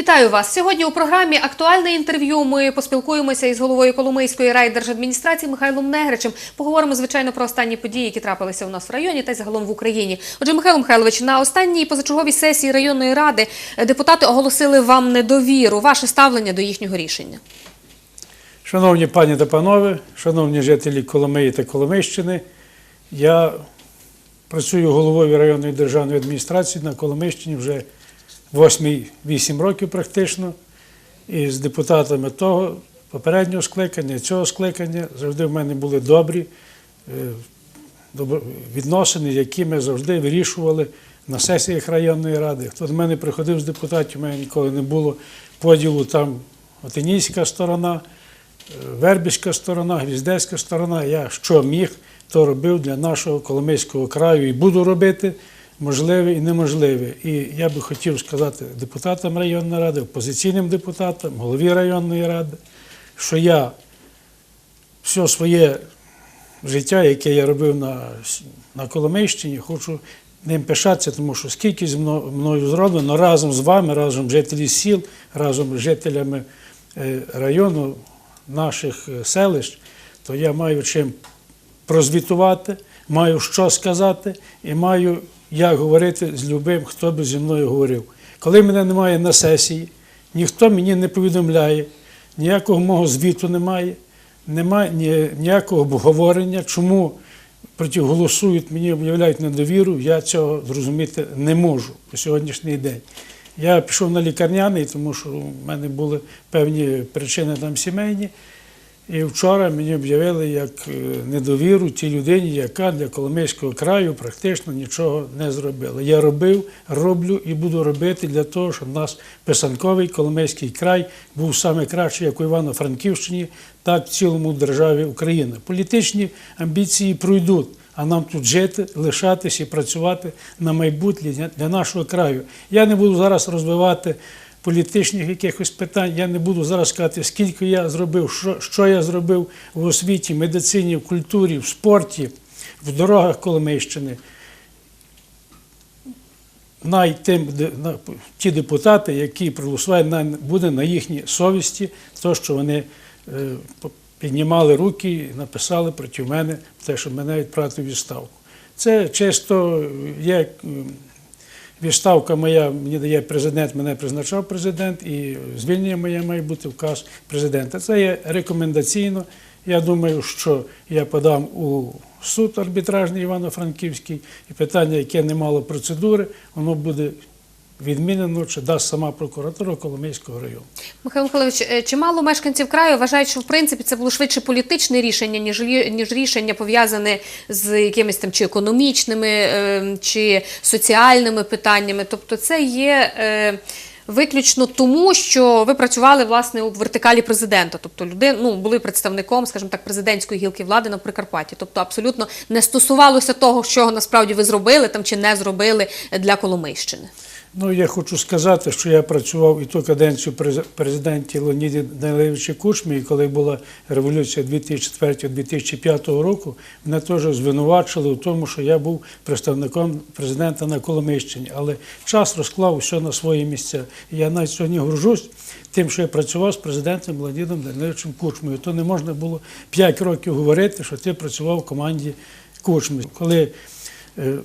Вітаю вас сьогодні. У програмі Актуальне інтерв'ю. Ми поспілкуємося із головою Коломийської райдержадміністрації Михайлом Негричем. Поговоримо звичайно про останні події, які трапилися у нас в районі та й загалом в Україні. Отже, Михайло Михайлович, на останній позачерговій сесії районної ради депутати оголосили вам недовіру. Ваше ставлення до їхнього рішення. Шановні пані та панове, шановні жителі Коломиї та Коломийщини, я працюю головою районної державної адміністрації на Коломийщині вже 8-8 років практично. І з депутатами того попереднього скликання, цього скликання завжди в мене були добрі е, відносини, які ми завжди вирішували на сесіях районної ради. Хто до мене приходив з депутатів, у мене ніколи не було поділу там Отинійська сторона, е, Вербівська сторона, Гвіздецька сторона. Я що міг, то робив для нашого Коломийського краю і буду робити можливе і неможливе. І я би хотів сказати депутатам районної ради, опозиційним депутатам, голові районної ради, що я все своє життя, яке я робив на, на Коломийщині, хочу ним пишатися, тому що скільки мно- мною зроблено разом з вами, разом з жителі сіл, разом з жителями е, району, наших е, селищ, то я маю чим прозвітувати, маю що сказати і маю як говорити з любим, хто би зі мною говорив. Коли мене немає на сесії, ніхто мені не повідомляє, ніякого мого звіту немає, немає ніякого обговорення, чому проти голосують, мені об'являють недовіру, я цього зрозуміти не можу по сьогоднішній день. Я пішов на лікарняний, тому що в мене були певні причини там сімейні. І вчора мені об'явили як е, недовіру тій людині, яка для Коломийського краю практично нічого не зробила. Я робив, роблю і буду робити для того, щоб у нас писанковий Коломийський край був саме кращий, як у Івано-Франківщині, так в цілому державі Україна. Політичні амбіції пройдуть, а нам тут жити, лишатись і працювати на майбутнє для нашого краю. Я не буду зараз розвивати політичних якихось питань. Я не буду зараз сказати, скільки я зробив, що, що я зробив в освіті, медицині, в культурі, в спорті, в дорогах Коломийщини. Най тим, на, ті депутати, які проголосували, на, буде на їхній совісті, то, що вони е, піднімали руки і написали проти мене те, що мене відправити в відставку. Це чисто є м, Відставка моя мені дає президент, мене призначав президент, і звільнення моє має бути указ президента. Це є рекомендаційно. Я думаю, що я подам у суд арбітражний Івано-Франківський, і питання, яке не мало процедури, воно буде відмінено чи дасть сама прокуратура Коломийського району. Михайло Михайлович, е, чимало мешканців краю вважають, що в принципі це було швидше політичне рішення, ніж ніж рішення пов'язане з якимись там чи економічними, е, чи соціальними питаннями. Тобто, це є. е, Виключно тому, що ви працювали власне у вертикалі президента, тобто люди ну, були представником, скажімо так, президентської гілки влади на Прикарпатті. Тобто абсолютно не стосувалося того, що насправді ви зробили там чи не зробили для Коломийщини. Ну, я хочу сказати, що я працював і ту каденцію президенті Леоніді Даниловича Кучмі, і коли була революція 2004-2005 року, мене теж звинувачили в тому, що я був представником президента на Коломийщині. Але час розклав все на свої місця. Я навіть сьогодні горжусь тим, що я працював з президентом Леонідом Даниловичем Кучмою. То не можна було 5 років говорити, що ти працював в команді Кучми. Коли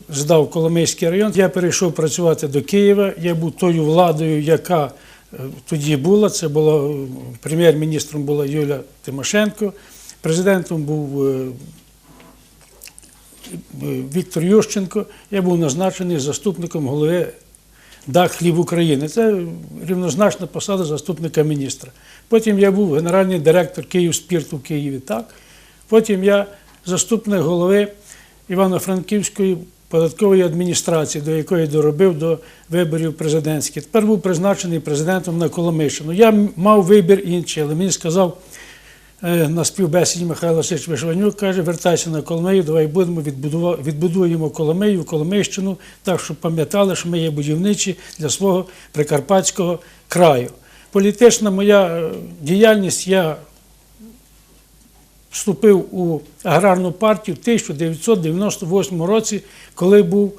здав Коломийський район. Я перейшов працювати до Києва. Я був тою владою, яка е, тоді була. Це була е, прем'єр-міністром була Юля Тимошенко, президентом був е, е, Віктор Ющенко. Я був назначений заступником голови ДАК Хліб України. Це рівнозначна посада заступника міністра. Потім я був генеральний директор Київспірту в Києві. Так. Потім я заступник голови Івано-Франківської податкової адміністрації, до якої доробив до виборів президентських. Тепер був призначений президентом на Коломийщину. Я мав вибір інший, але мені сказав е, на співбесіді Михайло Васильович Вишванюк, каже, вертайся на Коломию, давай будемо відбудуємо Коломию, Коломийщину, так, щоб пам'ятали, що ми є будівничі для свого прикарпатського краю. Політична моя е, діяльність, я вступив у аграрну партію в 1998 році, коли був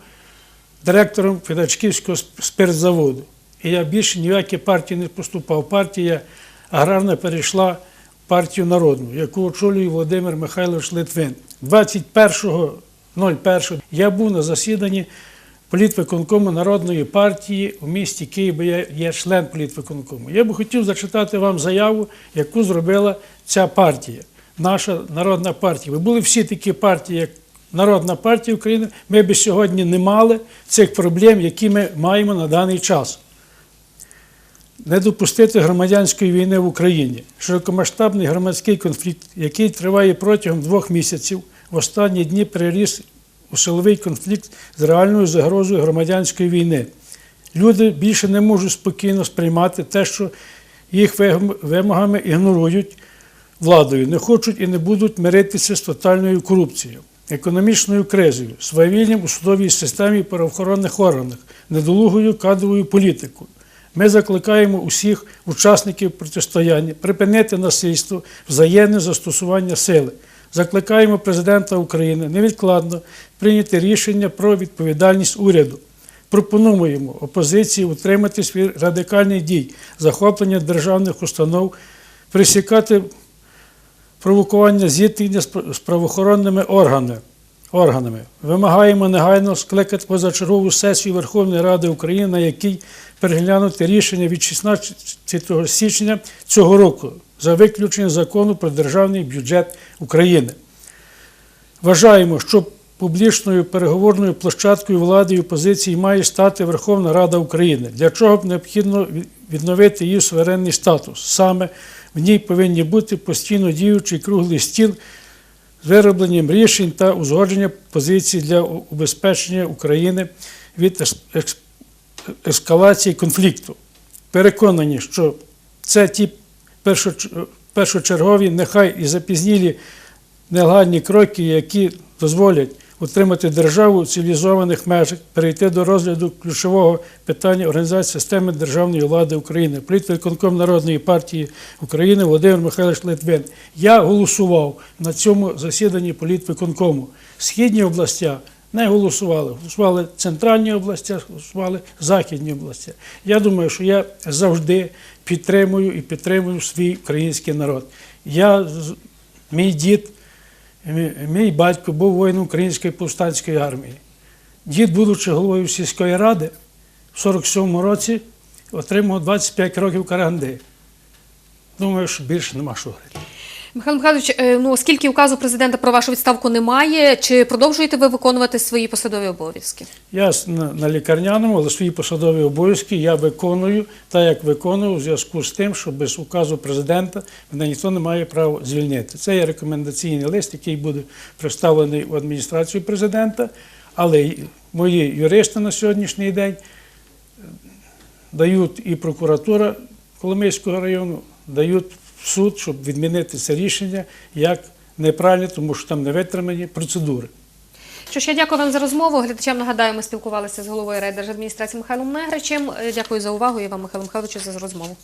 директором Федачківського спиртзаводу. І я більше ніякі партії не поступав. Партія аграрна перейшла в партію народну, яку очолює Володимир Михайлович Литвин. 21.01 я був на засіданні політвиконкому Народної партії у місті Київ, бо я є член політвиконкому. Я би хотів зачитати вам заяву, яку зробила ця партія, наша народна партія. Ви були всі такі партії, як Народна партія України, ми б сьогодні не мали цих проблем, які ми маємо на даний час. Не допустити громадянської війни в Україні. Широкомасштабний громадський конфлікт, який триває протягом двох місяців, в останні дні переріс у силовий конфлікт з реальною загрозою громадянської війни. Люди більше не можуть спокійно сприймати те, що їх вимогами ігнорують владою, не хочуть і не будуть миритися з тотальною корупцією, економічною кризою, свавіллям у судовій системі правоохоронних органах, недолугою кадровою політикою. Ми закликаємо усіх учасників протистояння припинити насильство, взаємне застосування сили. Закликаємо президента України невідкладно прийняти рішення про відповідальність уряду. Пропонуємо опозиції утриматись від радикальних дій, захоплення державних установ, присікати провокування зіткнення з пр- правоохоронними органами. органами. Вимагаємо негайно скликати позачергову сесію Верховної Ради України, на якій переглянути рішення від 16 січня цього року за виключення закону про державний бюджет України. Вважаємо, що публічною переговорною площадкою влади і опозиції має стати Верховна Рада України. Для чого б необхідно відновити її суверенний статус. Саме в ній повинні бути постійно діючий круглий стіл з виробленням рішень та узгодження позицій для убезпечення України від ескалації конфлікту. Переконані, що це ті першочергові, нехай і запізнілі неладні кроки, які дозволять утримати державу в цивілізованих межах, перейти до розгляду ключового питання організації системи державної влади України, політвиконком Народної партії України Володимир Михайлович Литвин. Я голосував на цьому засіданні політвиконкому. Східні області не голосували, голосували центральні області, голосували західні області. Я думаю, що я завжди підтримую і підтримую свій український народ. Я, мій дід, мій- батько був воїном Української повстанської армії. Дід, будучи головою сільської ради, в 47-му році отримав 25 років каранди. Думаю, що більше нема що говорити. Михайло Михайлович, е, ну оскільки указу президента про вашу відставку немає, чи продовжуєте ви виконувати свої посадові обов'язки? Я на, лікарняному, але свої посадові обов'язки я виконую так, як виконую у зв'язку з тим, що без указу президента мене ніхто не має права звільнити. Це є рекомендаційний лист, який буде представлений в адміністрацію президента, але мої юристи на сьогоднішній день е, дають і прокуратура Коломийського району, дають суд, щоб відмінити це рішення як неправильне, тому що там не витримані процедури. Що ж, я дякую вам за розмову. Глядачам нагадаю, ми спілкувалися з головою райдержадміністрації Михайлом Негричем. Е, Дякую за увагу і вам, Михайло Михайловичу, за розмову.